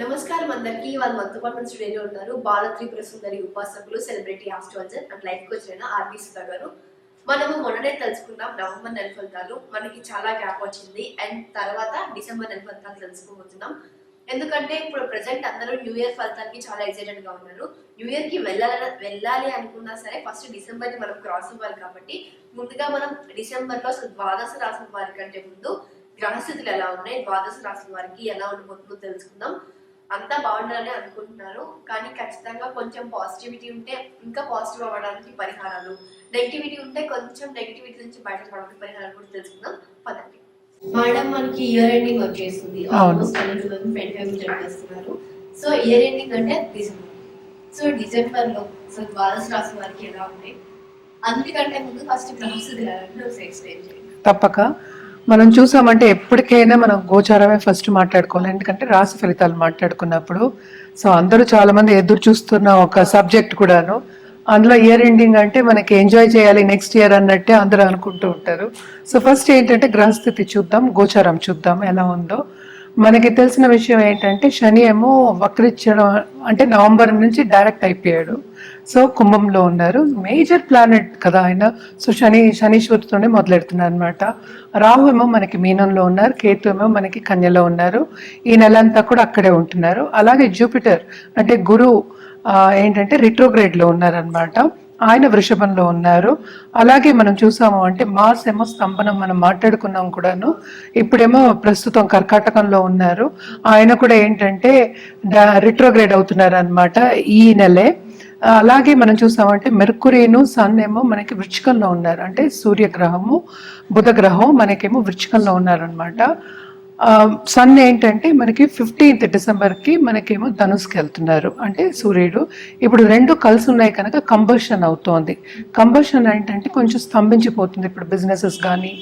నమస్కారం అందరికీ. వాళ్ళు మనతో పాటు మన స్టూడియోలో ఉన్నారు బాల త్రిపుర సుందరి ఉపాసకులు celebrity astrologer and life coach అయిన ఆర్బీ సుధా గారు. మనము మొన్ననే తెలుసుకున్నాం నవంబర్ నెల ఫలితాలు. మనకి చాలా గ్యాప్ వచ్చింది. అండ్ తర్వాత డిసెంబర్ నెల ఫలితాలు తెలుసుకోబోతున్నాం. ఎందుకంటే ఇప్పుడు ప్రజెంట్ అందరూ న్యూ ఇయర్ ఫలితానికి చాలా ఎక్సైటెడ్గా ఉన్నారు. న్యూ ఇయర్కి వెళ్ళాలని వెళ్ళాలి అనుకున్నా సరే ఫస్ట్ డిసెంబర్ని మనం క్రాస్ అవ్వాలి కాబట్టి ముందుగా మనం డిసెంబర్లో అసలు ద్వాదశ రాసిన వారి కంటే ముందు గ్రహస్థితులు ఎలా ఉన్నాయి ద్వాదశ రాసిన వారికి ఎలా ఉండబోతుందో తెలుసుకుందాం. అంతా బాగుండాలని అనుకుంటున్నారు. కానీ ఖచ్చితంగా కొంచెం పాజిటివిటీ ఉంటే ఇంకా పాజిటివ్ అవ్వడానికి పరిహారాలు నెగిటివిటీ ఉంటే కొంచెం నెగిటివిటీ నుంచి బయటపడడానికి పరిహారాలు కూడా తెలుసుకుందాం. పదండి. మేడం మనకి ఇయర్ ఎండింగ్ వచ్చేస్తుంది. Almost two thousand twenty five చెప్పేస్తున్నారు సో ఇయర్ ఎండింగ్ అంటే డిసెంబర్ సో డిసెంబర్లో సో ద్వాదశ రాశి వారికి ఎలా ఉన్నాయి అందుకంటే ముందు ఫస్ట్ ఒకసారి ఎక్స్ప్లెయిన్ చేయండి. తప్పక. మనం చూసామంటే ఎప్పటికైనా మనం గోచారమే ఫస్ట్ మాట్లాడుకోవాలి. ఎందుకంటే రాశి ఫలితాలు మాట్లాడుకున్నప్పుడు సో అందరూ చాలామంది ఎదురు చూస్తున్న ఒక సబ్జెక్ట్ కూడాను. అందులో ఇయర్ ఎండింగ్ అంటే మనకి ఎంజాయ్ చేయాలి నెక్స్ట్ ఇయర్ అన్నట్టే అందరూ అనుకుంటూ ఉంటారు. సో ఫస్ట్ ఏంటంటే గ్రహస్థితి చూద్దాం గోచారం చూద్దాం ఎలా ఉందో. మనకి తెలిసిన విషయం ఏంటంటే శని ఏమో వక్రించడం అంటే నవంబర్ నుంచి డైరెక్ట్ అయిపోయాడు. సో కుంభంలో ఉన్నారు. మేజర్ ప్లానెట్ కదా ఆయన. సో శని శనీశ్వరుతోనే మొదలెడుతున్నారు అనమాట రాహు ఏమో మనకి మీనంలో ఉన్నారు. కేతు ఏమో మనకి కన్యలో ఉన్నారు. ఈ నెల అంతా కూడా అక్కడే ఉంటున్నారు. అలాగే జూపిటర్ అంటే గురువు ఏంటంటే రిట్రోగ్రేడ్లో ఉన్నారనమాట ఆయన వృషభంలో ఉన్నారు. అలాగే మనం చూసాము అంటే మార్స్ ఏమో స్తంభనం మనం మాట్లాడుకున్నాం కూడాను. ఇప్పుడేమో ప్రస్తుతం కర్కాటకంలో ఉన్నారు. ఆయన కూడా ఏంటంటే రిట్రోగ్రేడ్ అవుతున్నారు అనమాట ఈ నెలే. అలాగే మనం చూసామంటే మెర్కురీను సన్ ఏమో మనకి వృచ్చికంలో ఉన్నారు. అంటే సూర్యగ్రహము బుధగ్రహం మనకేమో వృచ్చికంలో ఉన్నారనమాట సన్ ఏంటంటే మనకి ఫిఫ్టీన్త్ డిసెంబర్కి మనకేమో ధనుస్కి వెళ్తున్నారు. అంటే సూర్యుడు. ఇప్పుడు రెండు కలిసి ఉన్నాయి కనుక కంబషన్ అవుతోంది. కంబషన్ ఏంటంటే కొంచెం స్తంభించిపోతుంది. ఇప్పుడు బిజినెసెస్ కానీ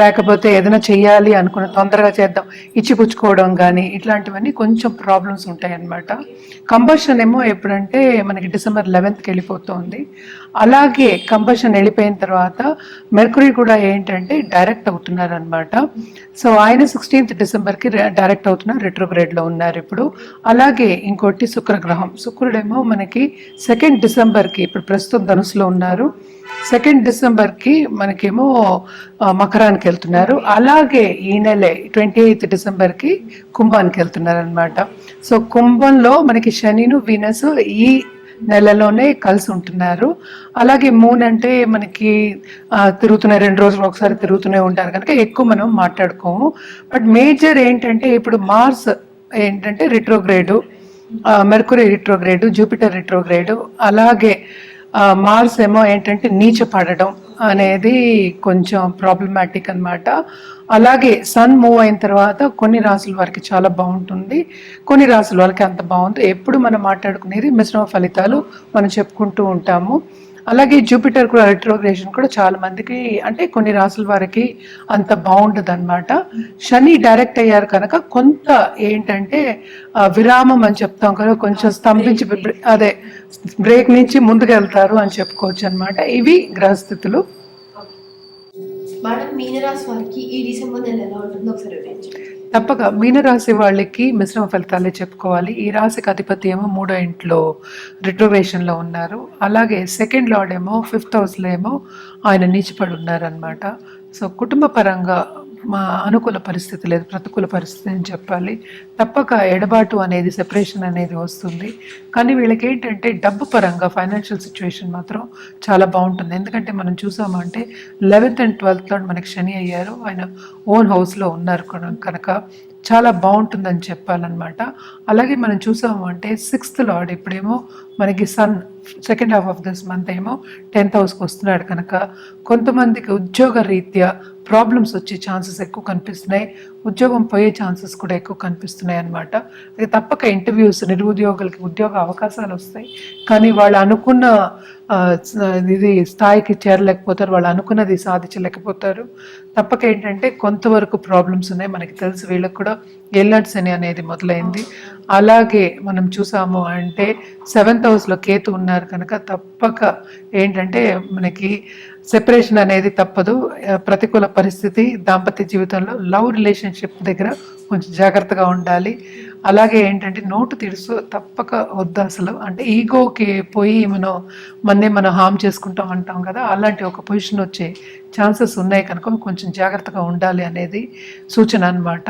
లేకపోతే ఏదైనా చేయాలి అనుకున్న తొందరగా చేద్దాం ఇచ్చిపుచ్చుకోవడం కానీ ఇట్లాంటివన్నీ కొంచెం ప్రాబ్లమ్స్ ఉంటాయి అన్నమాట కంబషన్ ఏమో ఎప్పుడంటే మనకి డిసెంబర్ లెవెన్త్కి వెళ్ళిపోతుంది. అలాగే కంబషన్ వెళ్ళిపోయిన తర్వాత మెర్కురీ కూడా ఏంటంటే డైరెక్ట్ అవుతున్నారు అనమాట సో ఆయన సిక్స్టీన్త్ డిసెంబర్కి డైరెక్ట్ అవుతున్నారు రెట్రోగ్రేడ్లో ఉన్నారు ఇప్పుడు. అలాగే ఇంకోటి శుక్రగ్రహం. శుక్రుడేమో మనకి సెకండ్ డిసెంబర్కి ఇప్పుడు ప్రస్తుతం ధనుసులో ఉన్నారు. సెకండ్ డిసెంబర్కి మనకేమో మకరానికి వెళ్తున్నారు. అలాగే ఈ నెలే ట్వంటీ ఎయిత్ డిసెంబర్కి కుంభానికి వెళ్తున్నారు అనమాట సో కుంభంలో మనకి శనిను వీనస్ ఈ నెలలోనే కలిసి ఉంటున్నారు. అలాగే మూన్ అంటే మనకి తిరుగుతున్న తిరుగుతున్నాయి రెండు రోజులు ఒకసారి తిరుగుతూనే ఉంటారు. కనుక ఎక్కువ మనం మాట్లాడుకోము. బట్ మేజర్ ఏంటంటే ఇప్పుడు మార్స్ ఏంటంటే retrograde Mercury retrograde Jupiter retrograde అలాగే మార్స్ ఏమో ఏంటంటే నీచ పడడం. అనేది కొంచెం ప్రాబ్లమాటిక్ అన్నమాట. అలాగే సన్ మూవ్ అయిన తర్వాత కొన్ని రాసుల వారికి చాలా బాగుంటుంది. కొన్ని రాసుల వాళ్ళకి అంత బాగుంది. ఎప్పుడు మనం మాట్లాడుకునేది మిశ్రమ ఫలితాలు మనం చెప్పుకుంటూ ఉంటాము. అలాగే జూపిటర్ కూడా రెట్రోగ్రేషన్ కూడా చాలా మందికి అంటే కొన్ని రాసుల వారికి అంత బాగుండదు అనమాట శని డైరెక్ట్ అయ్యారు కనుక కొంత ఏంటంటే విరామం అని చెప్తాం కదా కొంచెం స్తంభించి అదే బ్రేక్ నుంచి ముందుకు వెళ్తారు అని చెప్పుకోవచ్చు అనమాట ఇవి గ్రహస్థితులు మేడం మీనరాశి వారికి ఈ డిసెంబర్ నెల ఎలా ఉంటుందో ఒకసారి తప్పక మీనరాశి వాళ్ళకి మిశ్రమ ఫలితాలే చెప్పుకోవాలి. ఈ రాశికి అధిపతి ఏమో మూడో ఇంట్లో రిట్రోవేషన్లో ఉన్నారు. అలాగే సెకండ్ లార్డ్ ఏమో ఫిఫ్త్ హౌస్లో ఏమో ఆయన నీచిపడి ఉన్నారనమాట సో కుటుంబ పరంగా మా అనుకూల పరిస్థితి లేదు ప్రతికూల పరిస్థితి అని చెప్పాలి. తప్పక ఎడబాటు అనేది సెపరేషన్ అనేది వస్తుంది. కానీ వీళ్ళకి ఏంటంటే డబ్బు పరంగా ఫైనాన్షియల్ సిచ్యువేషన్ మాత్రం చాలా బాగుంటుంది. ఎందుకంటే మనం చూసామంటే లెవెన్త్ అండ్ ట్వెల్త్లో మనకి శని అయ్యారు. ఆయన ఓన్ హౌస్లో ఉన్నారు కనుక- చాలా బాగుంటుందని చెప్పాలన్నమాట. అలాగే మనం చూసాము అంటే సిక్స్త్ లార్డ్ ఇప్పుడేమో మనకి sun second half of this month ఏమో టెన్త్ హౌస్కి వస్తున్నాడు కనుక కొంతమందికి ఉద్యోగ రీత్యా ప్రాబ్లమ్స్ వచ్చే ఛాన్సెస్ ఎక్కువ కనిపిస్తున్నాయి. ఉద్యోగం పోయే ఛాన్సెస్ కూడా ఎక్కువ కనిపిస్తున్నాయి అనమాట తప్పక ఇంటర్వ్యూస్ నిరుద్యోగులకి ఉద్యోగ అవకాశాలు వస్తాయి. కానీ వాళ్ళు అనుకున్న ఇది స్థాయికి చేరలేకపోతారు. వాళ్ళు అనుకున్నది సాధించలేకపోతారు. తప్పక ఏంటంటే కొంతవరకు ప్రాబ్లమ్స్ ఉన్నాయి. మనకి తెలుసు వీళ్ళకి కూడా ఎల్నట్స్ అని అనేది మొదలైంది. అలాగే మనం చూసాము అంటే సెవెంత్ హౌస్లో కేతు ఉన్నారు కనుక తప్పక ఏంటంటే మనకి సెపరేషన్ అనేది తప్పదు. ప్రతికూల పరిస్థితి దాంపత్య జీవితంలో లవ్ రిలేషన్షిప్ దగ్గర కొంచెం జాగ్రత్తగా ఉండాలి. అలాగే ఏంటంటే నోటు తీరుస్తూ తప్పక వద్దు అసలు. అంటే ఈగోకి పోయి మనం మన్నే మనం హామ్ చేసుకుంటాం అంటాం కదా అలాంటి ఒక పొజిషన్ వచ్చే ఛాన్సెస్ ఉన్నాయి కనుక కొంచెం జాగ్రత్తగా ఉండాలి అనేది సూచన అనమాట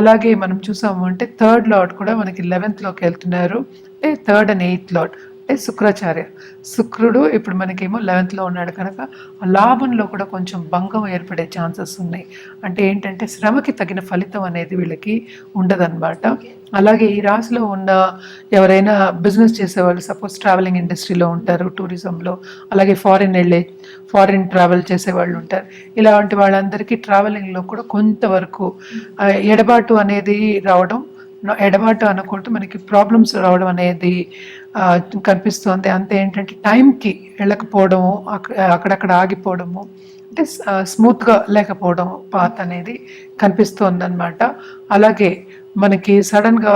అలాగే మనం చూసాము అంటే థర్డ్ లాట్ కూడా మనకి లెవెన్త్లోకి వెళ్తున్నారు. అంటే థర్డ్ అండ్ ఎయిత్ లాట్ అంటే శుక్రాచార్య. శుక్రుడు ఇప్పుడు మనకేమో లెవెన్త్లో ఉన్నాడు కనుక లాభంలో కూడా కొంచెం భంగం ఏర్పడే ఛాన్సెస్ ఉన్నాయి. అంటే ఏంటంటే శ్రమకి తగిన ఫలితం అనేది వీళ్ళకి ఉండదన్నమాట. అలాగే ఈ రాశిలో ఉన్న ఎవరైనా బిజినెస్ చేసేవాళ్ళు సపోజ్ ట్రావెలింగ్ ఇండస్ట్రీలో ఉంటారు టూరిజంలో అలాగే ఫారిన్ వెళ్ళే ఫారిన్ ట్రావెల్ చేసే వాళ్ళు ఉంటారు. ఇలాంటి వాళ్ళందరికీ ట్రావెలింగ్లో కూడా కొంతవరకు ఎడబాటు అనేది రావడం ఎడబాటు అనుకుంటూ మనకి ప్రాబ్లమ్స్ రావడం అనేది కనిపిస్తుంది. అంతే ఏంటంటే టైంకి వెళ్ళకపోవడము అక్కడక్కడ ఆగిపోవడము అంటే స్మూత్గా లేకపోవడం పాత్ అనేది కనిపిస్తుందన్నమాట. అలాగే మనకి సడన్గా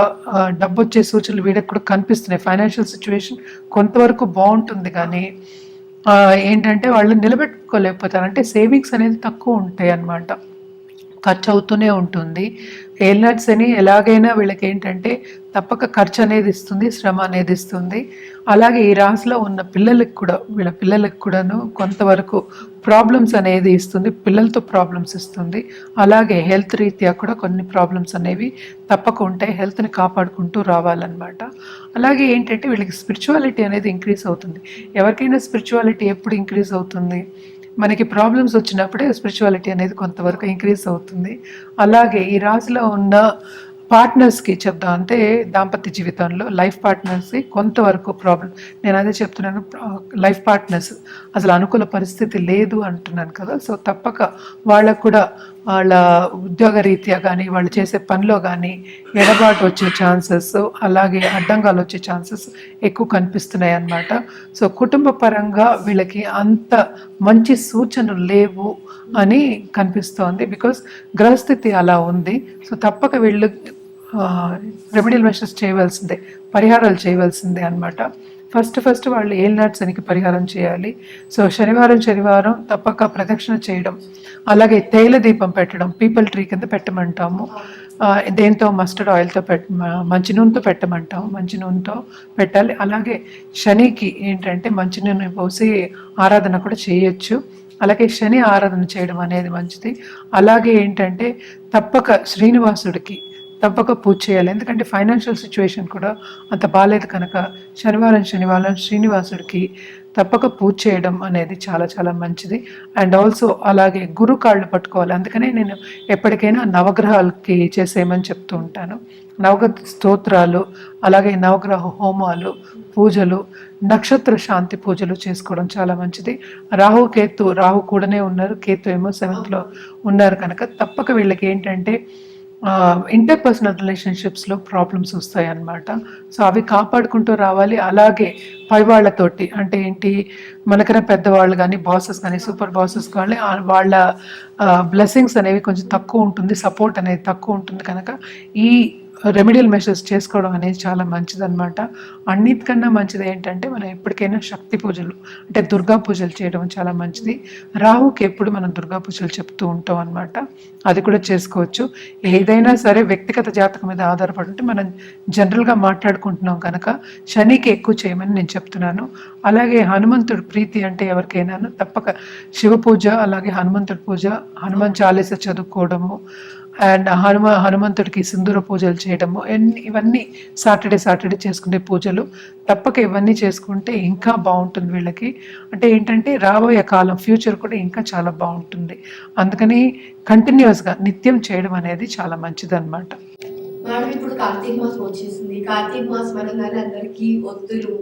డబ్బు వచ్చే సూచనలు వీళ్ళకి కూడా కనిపిస్తున్నాయి. ఫైనాన్షియల్ సిచ్యువేషన్ కొంతవరకు బాగుంటుంది కానీ ఏంటంటే వాళ్ళు నిలబెట్టుకోలేకపోతారు. అంటే సేవింగ్స్ అనేది తక్కువ ఉంటాయి అన్నమాట ఖర్చు అవుతూనే ఉంటుంది. ఏల్నట్స్ అని ఎలాగైనా వీళ్ళకి ఏంటంటే తప్పక ఖర్చు అనేది ఇస్తుంది శ్రమ అనేది ఇస్తుంది. అలాగే ఈ రాశిలో ఉన్న పిల్లలకి కూడా వీళ్ళ పిల్లలకు కూడాను కొంతవరకు ప్రాబ్లమ్స్ అనేది ఇస్తుంది పిల్లలతో ప్రాబ్లమ్స్ ఇస్తుంది. అలాగే హెల్త్ రీత్యా కూడా కొన్ని ప్రాబ్లమ్స్ అనేవి తప్పక ఉంటాయి హెల్త్ని కాపాడుకుంటూ రావాలన్నమాట. అలాగే ఏంటంటే వీళ్ళకి స్పిరిచువాలిటీ అనేది ఇంక్రీజ్ అవుతుంది. ఎవరికైనా స్పిరిచువాలిటీ ఎప్పుడు ఇంక్రీజ్ అవుతుంది? మనకి ప్రాబ్లమ్స్ వచ్చినప్పుడే స్పిరిచువాలిటీ అనేది కొంతవరకు ఇంక్రీజ్ అవుతుంది. అలాగే ఈ రాశిలో ఉన్న పార్ట్నర్స్కి చెప్దాం అంటే దాంపత్య జీవితంలో లైఫ్ పార్ట్నర్స్కి కొంతవరకు ప్రాబ్లం నేను అదే చెప్తున్నాను లైఫ్ పార్ట్నర్స్ అసలు అనుకూల పరిస్థితి లేదు అంటున్నాను కదా. సో తప్పక వాళ్ళకు కూడా వాళ్ళ ఉద్యోగ రీత్యా కానీ వాళ్ళు చేసే పనిలో కానీ ఎడబాటు వచ్చే ఛాన్సెస్ అలాగే అడ్డంగాలు వచ్చే ఛాన్సెస్ ఎక్కువ కనిపిస్తున్నాయి అన్నమాట సో కుటుంబ పరంగా వీళ్ళకి అంత మంచి సూచనలు లేవు అని కనిపిస్తోంది. బికాస్ గ్రహస్థితి అలా ఉంది. సో తప్పక వీళ్ళు రెమెడియల్ మెషర్స్ చేయవలసిందే పరిహారాలు చేయవలసిందే అన్నమాట. ఫస్ట్ ఫస్ట్ వాళ్ళు ఏలినాటి శనికి పరిహారం చేయాలి? సో శనివారం శనివారం తప్పక ప్రదక్షిణ చేయడం అలాగే తేల దీపం పెట్టడం పీపుల్ ట్రీ కింద పెట్టమంటాము. దేంతో? మస్టర్డ్ ఆయిల్తో పెట్ట మంచి నూనెతో పెట్టమంటాము మంచి నూనెతో పెట్టాలి. అలాగే శనికి ఏంటంటే మంచి నూనె పోసి ఆరాధన కూడా చేయొచ్చు. అలాగే శని ఆరాధన చేయడం అనేది మంచిది. అలాగే ఏంటంటే తప్పక శ్రీనివాసుడికి తప్పక పూజ చేయాలి. ఎందుకంటే ఫైనాన్షియల్ సిచ్యువేషన్ కూడా అంత బాగాలేదు కనుక శనివారం శనివారం శ్రీనివాసుడికి తప్పక పూజ చేయడం అనేది చాలా చాలా మంచిది. అండ్ ఆల్సో అలాగే గురు కాళ్ళు పట్టుకోవాలి. అందుకనే నేను ఎప్పటికైనా నవగ్రహాలకి చేసేయమని చెప్తూ ఉంటాను. నవగ్రహ స్తోత్రాలు అలాగే నవగ్రహ హోమాలు పూజలు నక్షత్ర శాంతి పూజలు చేసుకోవడం చాలా మంచిది. రాహు కేతు రాహు కూడానే ఉన్నారు. కేతు ఏమో సెవెంత్లో ఉన్నారు కనుక తప్పక వీళ్ళకి ఏంటంటే ఇంటర్పర్సనల్ రిలేషన్షిప్స్లో ప్రాబ్లమ్స్ వస్తాయి అన్నమాట సో అవి కాపాడుకుంటూ రావాలి. అలాగే పై వాళ్ళతోటి అంటే ఏంటి మనకన్నా పెద్దవాళ్ళు కానీ బాసెస్ కానీ సూపర్ బాసెస్ కానీ వాళ్ళ బ్లెస్సింగ్స్ అనేవి కొంచెం తక్కువ ఉంటుంది సపోర్ట్ అనేది తక్కువ ఉంటుంది కనుక ఈ రెమెడియల్ మెషర్స్ చేసుకోవడం అనేది చాలా మంచిదన్నమాట. అన్నిటికన్నా మంచిది ఏంటంటే మనం ఎప్పటికైనా శక్తి పూజలు అంటే దుర్గా పూజలు చేయడం చాలా మంచిది. రాహుకి ఎప్పుడు మనం దుర్గా పూజలు చెప్తూ ఉంటాం అనమాట అది కూడా చేసుకోవచ్చు. ఏదైనా సరే వ్యక్తిగత జాతకం మీద ఆధారపడి ఉంటే మనం జనరల్గా మాట్లాడుకుంటున్నాం కనుక శనికి ఎక్కువ చేయమని నేను చెప్తున్నాను. అలాగే హనుమంతుడు ప్రీతి అంటే ఎవరికైనా తప్పక శివ పూజ అలాగే హనుమంతుడి పూజ హనుమాన్ చాలీస చదువుకోవడము అండ్ హనుమ హనుమంతుడికి సింధూర పూజలు చేయడము ఇవన్నీ సాటర్డే సాటర్డే చేసుకునే పూజలు. తప్పక ఇవన్నీ చేసుకుంటే ఇంకా బాగుంటుంది వీళ్ళకి. అంటే ఏంటంటే రాబోయే కాలం ఫ్యూచర్ కూడా ఇంకా చాలా బాగుంటుంది. అందుకని కంటిన్యూస్గా నిత్యం చేయడం అనేది చాలా మంచిదన్నమాట. మేడం ఇప్పుడు కార్తీక మాసం వచ్చేసింది. కార్తీక మాసం అనగానే అందరికి ఒత్తులు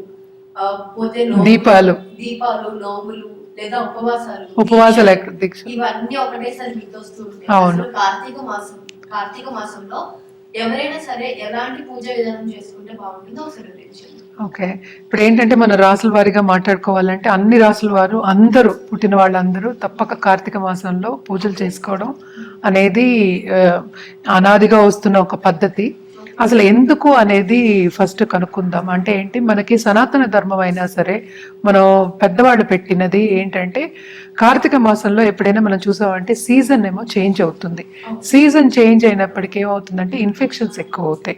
పోతే దీపాలు. దీపాలు నోములు లేదా ఉపవాసాలు ఉపవాసాల దీక్ష ఇవన్నీ ఒకటేసారి అవును. కార్తీక మాసం కార్తీక మాసంలో ఎవరైనా సరే ఎలాంటి పూజ విధానం చేసుకుంటే బాగుంటుందో ఒకసారి వివరించండి. ఓకే. ఇప్పుడు ఏంటంటే మన రాసుల వారిగా మాట్లాడుకోవాలంటే అన్ని రాసుల వారు అందరూ పుట్టిన వాళ్ళందరూ తప్పక కార్తీక మాసంలో పూజలు చేసుకోవడం అనేది అనాదిగా వస్తున్న ఒక పద్ధతి. అసలు ఎందుకు అనేది ఫస్ట్ కనుక్కుందాం. అంటే ఏంటి? మనకి సనాతన ధర్మం అయినా సరే మనం పెద్దవాళ్ళు పెట్టినది ఏంటంటే కార్తీక మాసంలో ఎప్పుడైనా మనం చూసామంటే సీజన్ ఏమో చేంజ్ అవుతుంది. సీజన్ చేంజ్ అయినప్పటికీ ఏమవుతుందంటే ఇన్ఫెక్షన్స్ ఎక్కువ అవుతాయి.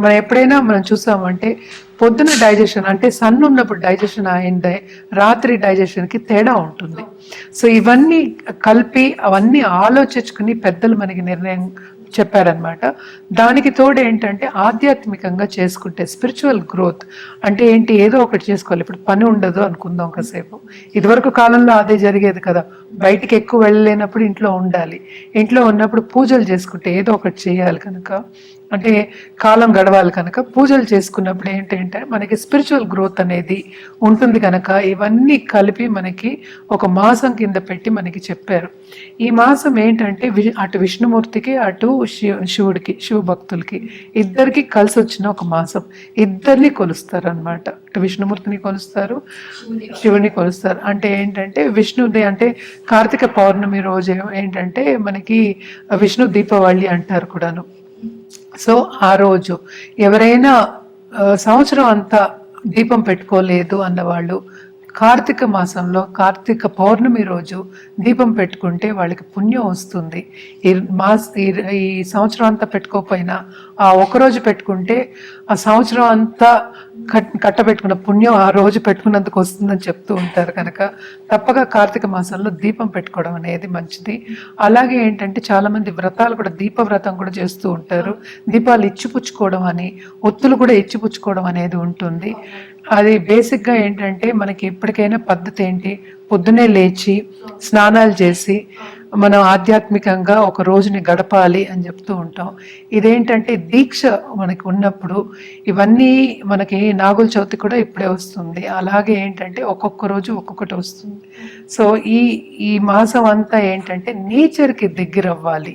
మనం ఎప్పుడైనా మనం చూసామంటే పొద్దున డైజెషన్ అంటే సన్ ఉన్నప్పుడు డైజెషన్ అయిందే రాత్రి డైజెషన్కి తేడా ఉంటుంది. సో ఇవన్నీ కలిపి అవన్నీ ఆలోచించుకుని పెద్దలు మనకి నిర్ణయం చెప్పారనమాట దానికి తోడు ఏంటంటే ఆధ్యాత్మికంగా చేసుకుంటే స్పిరిచువల్ గ్రోత్ అంటే ఏంటి? ఏదో ఒకటి చేసుకోవాలి. ఇప్పుడు పని ఉండదు అనుకుందాం ఒకసేపు ఇదివరకు కాలంలో అదే జరిగేది కదా. బయటికి ఎక్కువ వెళ్ళలేనప్పుడు ఇంట్లో ఉండాలి. ఇంట్లో ఉన్నప్పుడు పూజలు చేసుకుంటే ఏదో ఒకటి చేయాలి కనుక. అంటే కాలం గడవాలి కనుక పూజలు చేసుకున్నప్పుడు ఏంటంటే మనకి స్పిరిచువల్ గ్రోత్ అనేది ఉంటుంది కనుక ఇవన్నీ కలిపి మనకి ఒక మాసం కింద పెట్టి మనకి చెప్పారు. ఈ మాసం ఏంటంటే వి- అటు విష్ణుమూర్తికి అటు శివ శివుడికి శివ భక్తులకి ఇద్దరికి కలిసి వచ్చిన ఒక మాసం. ఇద్దరిని కొలుస్తారు అనమాట అటు విష్ణుమూర్తిని కొలుస్తారు శివుని కొలుస్తారు. అంటే ఏంటంటే విష్ణుది అంటే కార్తీక పౌర్ణమి రోజు ఏంటంటే మనకి విష్ణు దీపావళి అంటారు కూడాను. సో ఆ రోజు ఎవరైనా సంవత్సరం అంతా దీపం పెట్టుకోలేదు అన్నవాళ్ళు కార్తీక మాసంలో కార్తీక పౌర్ణమి రోజు దీపం పెట్టుకుంటే వాళ్ళకి పుణ్యం వస్తుంది. ఈ మాస్ ఈ ఈ సంవత్సరం అంతా పెట్టుకోకపోయినా ఆ ఒకరోజు పెట్టుకుంటే ఆ సంవత్సరం అంతా కట్ కట్టబెట్టుకున్న పుణ్యం ఆ రోజు పెట్టుకున్నందుకు వస్తుందని చెప్తూ ఉంటారు కనుక తప్పక కార్తీక మాసంలో దీపం పెట్టుకోవడం అనేది మంచిది. అలాగే ఏంటంటే చాలామంది వ్రతాలు కూడా దీప వ్రతం కూడా చేస్తూ ఉంటారు. దీపాలు ఇచ్చిపుచ్చుకోవడం అని ఒత్తులు కూడా ఇచ్చిపుచ్చుకోవడం అనేది ఉంటుంది. అది బేసిక్గా ఏంటంటే మనకి ఎప్పటికైనా పద్ధతి ఏంటి? పొద్దునే లేచి స్నానాలు చేసి మనం ఆధ్యాత్మికంగా ఒక రోజుని గడపాలి అని చెప్తూ ఉంటాం. ఇదేంటంటే దీక్ష మనకి ఉన్నప్పుడు ఇవన్నీ మనకి నాగుల చవితి కూడా ఇప్పుడే వస్తుంది. అలాగే ఏంటంటే ఒక్కొక్క రోజు ఒక్కొక్కటి వస్తుంది. సో ఈ ఈ మాసం అంతా ఏంటంటే నేచర్కి దగ్గర అవ్వాలి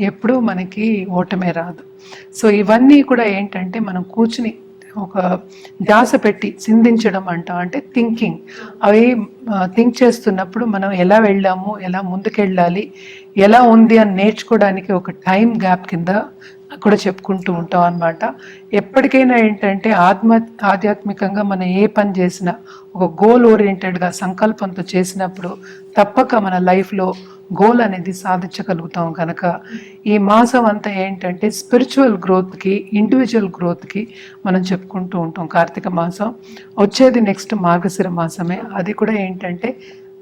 ఎప్పుడూ మనకి ఓటమే రాదు. సో ఇవన్నీ కూడా ఏంటంటే మనం కూర్చుని ఒక ధ్యాస పెట్టి చిందించడం అంట అంటే థింకింగ్ అవి థింక్ చేస్తున్నప్పుడు మనం ఎలా వెళ్ళాము ఎలా ముందుకెళ్ళాలి ఎలా ఉంది అని నేర్చుకోవడానికి ఒక టైం గ్యాప్ కింద కూడా చెప్పుకుంటూ ఉంటాం అన్నమాట. ఎప్పటికైనా ఏంటంటే ఆత్మ ఆధ్యాత్మికంగా మనం ఏ పని చేసినా ఒక గోల్ ఓరియంటెడ్గా సంకల్పంతో చేసినప్పుడు తప్పక మన లైఫ్లో గోల్ అనేది సాధించగలుగుతాం కనుక ఈ మాసం అంతా ఏంటంటే స్పిరిచువల్ గ్రోత్కి ఇండివిజువల్ గ్రోత్కి మనం చెప్పుకుంటూ ఉంటాం కార్తీక మాసం. వచ్చేది నెక్స్ట్ మార్గశిర మాసమే. అది కూడా ఏంటంటే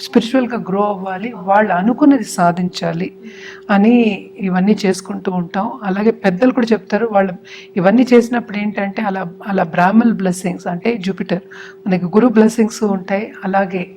స్పిరిచువల్గా గ్రో అవ్వాలి వాళ్ళు అనుకున్నది సాధించాలి అని ఇవన్నీ చేసుకుంటూ ఉంటాం. అలాగే పెద్దలు కూడా చెప్తారు వాళ్ళు ఇవన్నీ చేసినప్పుడు ఏంటంటే అలా అలా బ్రాహ్మల్ బ్లెస్సింగ్స్ అంటే జూపిటర్ మనకి గురు బ్లెస్సింగ్స్ ఉంటాయి. అలాగే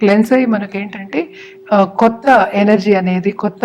క్లెన్స్ అయ్యి మనకేంటంటే కొత్త ఎనర్జీ అనేది కొత్త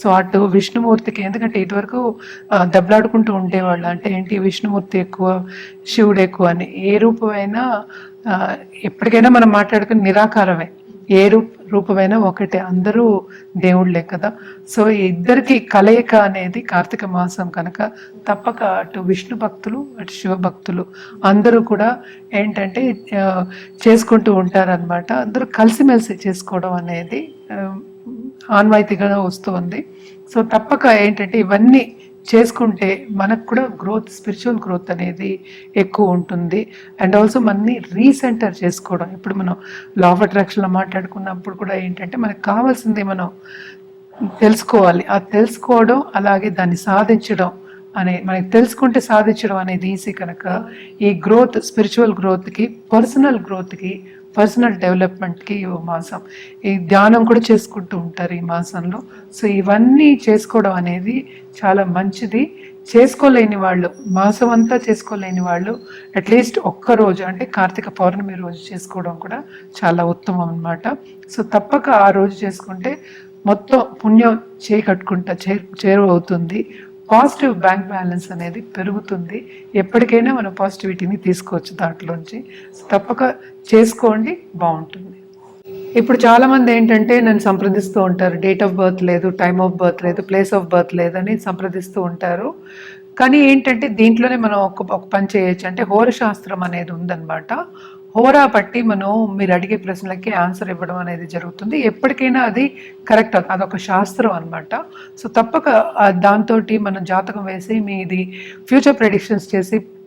సో అటు విష్ణుమూర్తికి ఎందుకంటే ఇటువరకు దెబ్బలాడుకుంటూ ఉండేవాళ్ళు. అంటే ఏంటి విష్ణుమూర్తి ఎక్కువ శివుడు ఎక్కువ అని. ఏ రూపమైనా ఎప్పటికైనా మనం మాట్లాడుకుని నిరాకారమే. ఏ రూప రూపమైనా ఒకటే. అందరూ దేవుళ్ళే కదా. సో ఇద్దరికి కలయిక అనేది కార్తీక మాసం కనుక తప్పక అటు విష్ణు భక్తులు అటు శివ భక్తులు అందరూ కూడా ఏంటంటే చేసుకుంటూ ఉంటారనమాట అందరూ కలిసిమెలిసి చేసుకోవడం అనేది ఆన్వాయితీగా వస్తుంది. సో తప్పక ఏంటంటే ఇవన్నీ చేసుకుంటే మనకు కూడా గ్రోత్ స్పిరిచువల్ గ్రోత్ అనేది ఎక్కువ ఉంటుంది. అండ్ ఆల్సో మనని రీసెంటర్ చేసుకోవడం. ఇప్పుడు మనం లా ఆఫ్ అట్రాక్షన్లో మాట్లాడుకున్నప్పుడు కూడా ఏంటంటే మనకు కావాల్సింది మనం తెలుసుకోవాలి. ఆ తెలుసుకోవడం అలాగే దాన్ని సాధించడం అనే మనకి తెలుసుకుంటే సాధించడం అనేది ఈజీ కనుక ఈ గ్రోత్ స్పిరిచువల్ గ్రోత్కి పర్సనల్ గ్రోత్కి పర్సనల్ డెవలప్మెంట్కి ఈ మాసం ఈ ధ్యానం కూడా చేసుకుంటూ ఉంటారు ఈ మాసంలో. సో ఇవన్నీ చేసుకోవడం అనేది చాలా మంచిది. చేసుకోలేని వాళ్ళు మాసం అంతా చేసుకోలేని వాళ్ళు అట్లీస్ట్ ఒక్క రోజు అంటే కార్తీక పౌర్ణమి రోజు చేసుకోవడం కూడా చాలా ఉత్తమం అన్నమాట. సో తప్పక ఆ రోజు చేసుకుంటే మొత్తం పుణ్యం చేయి కట్టుకుంటా చే చేరువవుతుంది. పాజిటివ్ బ్యాంక్ బ్యాలెన్స్ అనేది పెరుగుతుంది. ఎప్పటికైనా మనం పాజిటివిటీని తీసుకోవచ్చు దాంట్లోంచి. తప్పక చేసుకోండి బాగుంటుంది. ఇప్పుడు చాలామంది ఏంటంటే నన్ను సంప్రదిస్తూ ఉంటారు. డేట్ ఆఫ్ బర్త్ లేదు టైమ్ ఆఫ్ బర్త్ లేదు ప్లేస్ ఆఫ్ బర్త్ లేదని సంప్రదిస్తూ ఉంటారు. కానీ ఏంటంటే దీంట్లోనే మనం ఒక ఒక పని చేయొచ్చు. అంటే హోరశాస్త్రం అనేది ఉందన్నమాట. హోరా పట్టి మనం మీరు అడిగే ప్రశ్నలకి ఆన్సర్ ఇవ్వడం అనేది జరుగుతుంది. ఎప్పటికైనా అది కరెక్ట్ అదొక శాస్త్రం అనమాట సో తప్పక దాంతో మనం జాతకం వేసి మీది ఫ్యూచర్ ప్రెడిక్షన్స్ చేసి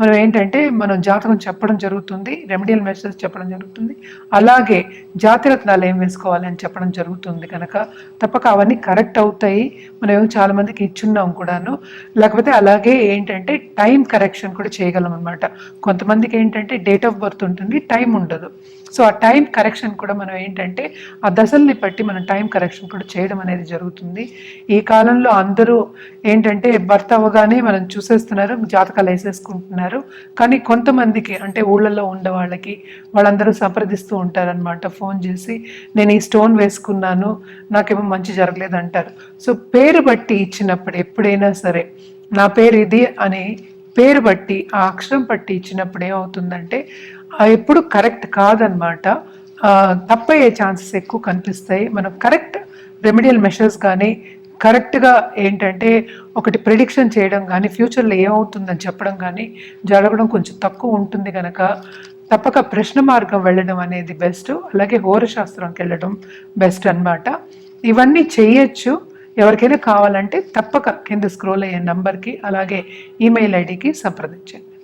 మనం ఏంటంటే మనం జాతకం చెప్పడం జరుగుతుంది రెమెడియల్ మెసేజ్ చెప్పడం జరుగుతుంది. అలాగే జాతిరత్నాలు ఏం వేసుకోవాలి అని చెప్పడం జరుగుతుంది కనుక తప్పక అవన్నీ కరెక్ట్ అవుతాయి. మనం ఏమో చాలా ఇచ్చున్నాం కూడాను. లేకపోతే అలాగే ఏంటంటే టైం కరెక్షన్ కూడా చేయగలం అనమాట కొంతమందికి ఏంటంటే డేట్ ఆఫ్ బర్త్ ఉంటుంది టైం ఉండదు. సో ఆ టైం కరెక్షన్ కూడా మనం ఏంటంటే ఆ దశల్ని బట్టి మనం టైం కరెక్షన్ కూడా చేయడం అనేది జరుగుతుంది. ఈ కాలంలో అందరూ ఏంటంటే భర్త అవ్వగానే మనం చూసేస్తున్నారు జాతకాలు వేసేసుకుంటున్నారు. కానీ కొంతమందికి అంటే ఊళ్ళల్లో ఉండే వాళ్ళకి వాళ్ళందరూ సంప్రదిస్తూ ఉంటారనమాట ఫోన్ చేసి నేను ఈ స్టోన్ వేసుకున్నాను నాకేమో మంచి జరగలేదు అంటారు సో పేరు బట్టి ఇచ్చినప్పుడు ఎప్పుడైనా సరే నా పేరు ఇది అని పేరు బట్టి ఆ అక్షరం బట్టి ఇచ్చినప్పుడు ఏమవుతుందంటే ఎప్పుడు కరెక్ట్ కాదనమాట. తప్పయ్యే ఛాన్సెస్ ఎక్కువ కనిపిస్తాయి. మనం కరెక్ట్ రెమెడియల్ మెషర్స్ కానీ కరెక్ట్గా ఏంటంటే ఒకటి ప్రిడిక్షన్ చేయడం కానీ ఫ్యూచర్లో ఏమవుతుందని చెప్పడం కానీ జరగడం కొంచెం తక్కువ ఉంటుంది కనుక తప్పక ప్రశ్న మార్గం వెళ్ళడం అనేది బెస్ట్. అలాగే హోరశాస్త్రంకి వెళ్ళడం బెస్ట్ అన్నమాట. ఇవన్నీ చేయొచ్చు. ఎవరికైనా కావాలంటే తప్పక కింద స్క్రోల్ అయ్యే నంబర్కి అలాగే ఈమెయిల్ ఐడికి సంప్రదించండి.